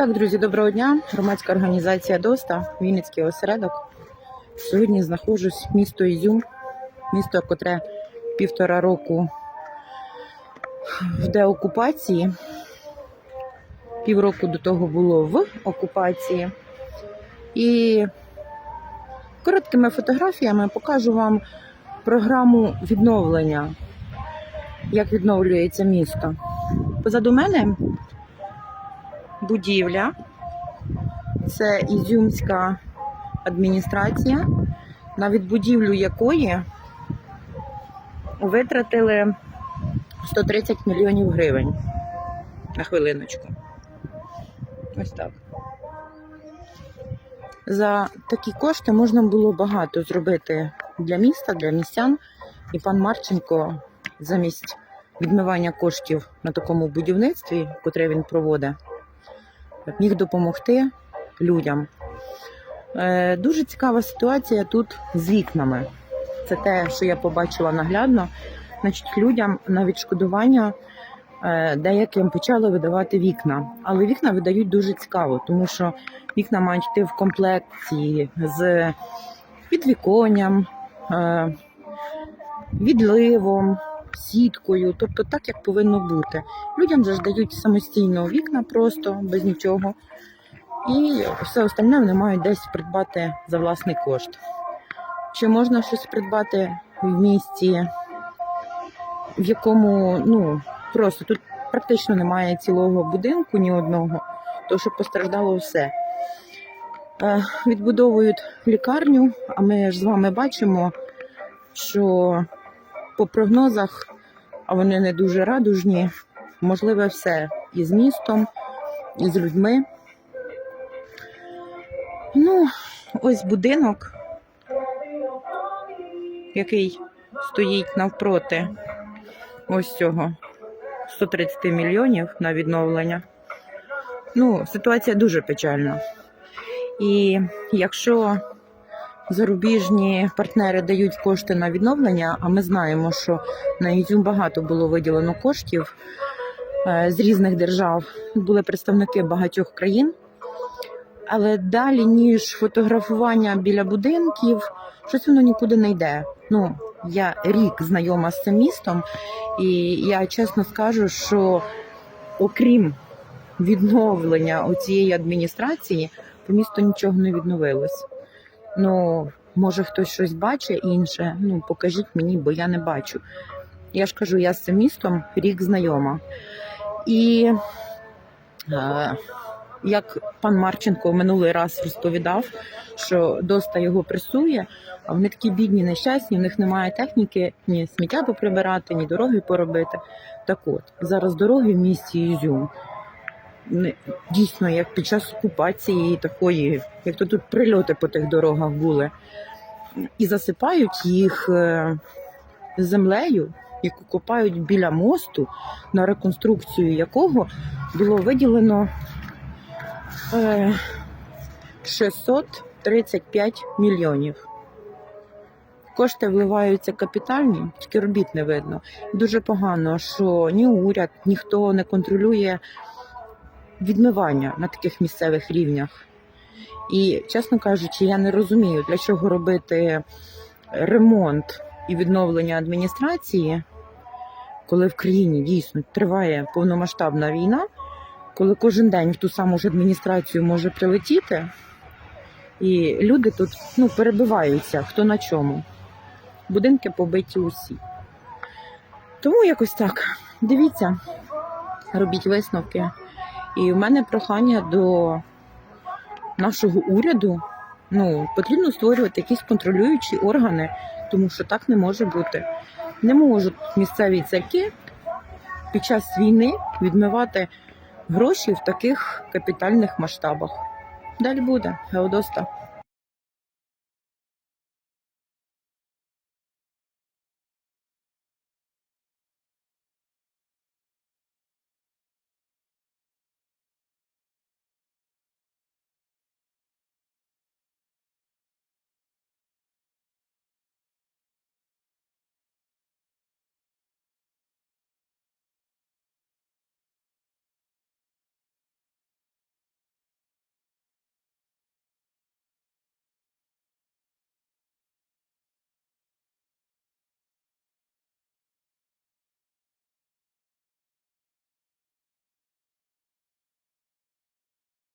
Так, друзі, доброго дня. Громадська організація ДОСТА, Вінницький осередок. Сьогодні знаходжусь в місто Ізюм, місто, котре півтора року в деокупації. Півроку до того було в окупації. І короткими фотографіями покажу вам програму відновлення, як відновлюється місто. Позаду мене будівля. Це Ізюмська адміністрація, на відбудівлю якої витратили 130 мільйонів гривень. На хвилиночку. Ось так. За такі кошти можна було багато зробити для міста, для містян. І пан Марченко замість відмивання коштів на такому будівництві, котре він проводить, міг допомогти людям. Е, Дуже цікава ситуація тут з вікнами. Це те, що я побачила наглядно. Значить, людям на відшкодування е, деяким почали видавати вікна. Але вікна видають дуже цікаво, тому що вікна мають йти в комплекті з підвіконням, е, відливом, сіткою, тобто так, як повинно бути. Людям же ж дають самостійно вікна просто без нічого. І все остальне вони мають десь придбати за власний кошт. Чи можна щось придбати в місті, в якому ну просто тут практично немає цілого будинку ні одного, то що постраждало все. Е, Відбудовують лікарню, а ми ж з вами бачимо, що по прогнозах, а вони не дуже радужні, можливе все і з містом, і з людьми. Ну, ось будинок, який стоїть навпроти ось цього 130 мільйонів на відновлення. Ну, ситуація дуже печальна. І якщо зарубіжні партнери дають кошти на відновлення, а ми знаємо, що на Ізюм багато було виділено коштів е, з різних держав, були представники багатьох країн. Але далі, ніж фотографування біля будинків, щось воно нікуди не йде. Ну, я рік знайома з цим містом, і я чесно скажу, що окрім відновлення оцієї адміністрації, по місту нічого не відновилось. Ну, може, хтось щось бачить інше. Ну, покажіть мені, бо я не бачу. Я ж кажу, я з цим містом рік знайома. І е, як пан Марченко минулий раз розповідав, що доста його пресує, а вони такі бідні, нещасні, в них немає техніки, ні сміття поприбирати, ні дороги поробити. Так от, зараз дороги в місті Ізюм. Дійсно, як під час окупації такої, як то тут прильоти по тих дорогах були, і засипають їх е, землею, яку копають біля мосту, на реконструкцію якого було виділено е, 635 мільйонів. Кошти вливаються капітальні, тільки робіт не видно. Дуже погано, що ні уряд, ніхто не контролює відмивання на таких місцевих рівнях. І, чесно кажучи, я не розумію, для чого робити ремонт і відновлення адміністрації, коли в країні дійсно триває повномасштабна війна, коли кожен день в ту саму ж адміністрацію може прилетіти, і люди тут ну, перебиваються хто на чому. Будинки побиті усі. Тому якось так. Дивіться, робіть висновки. І в мене прохання до нашого уряду. Ну, потрібно створювати якісь контролюючі органи, тому що так не може бути. Не можуть місцеві церкви під час війни відмивати гроші в таких капітальних масштабах. Далі буде Геодоста.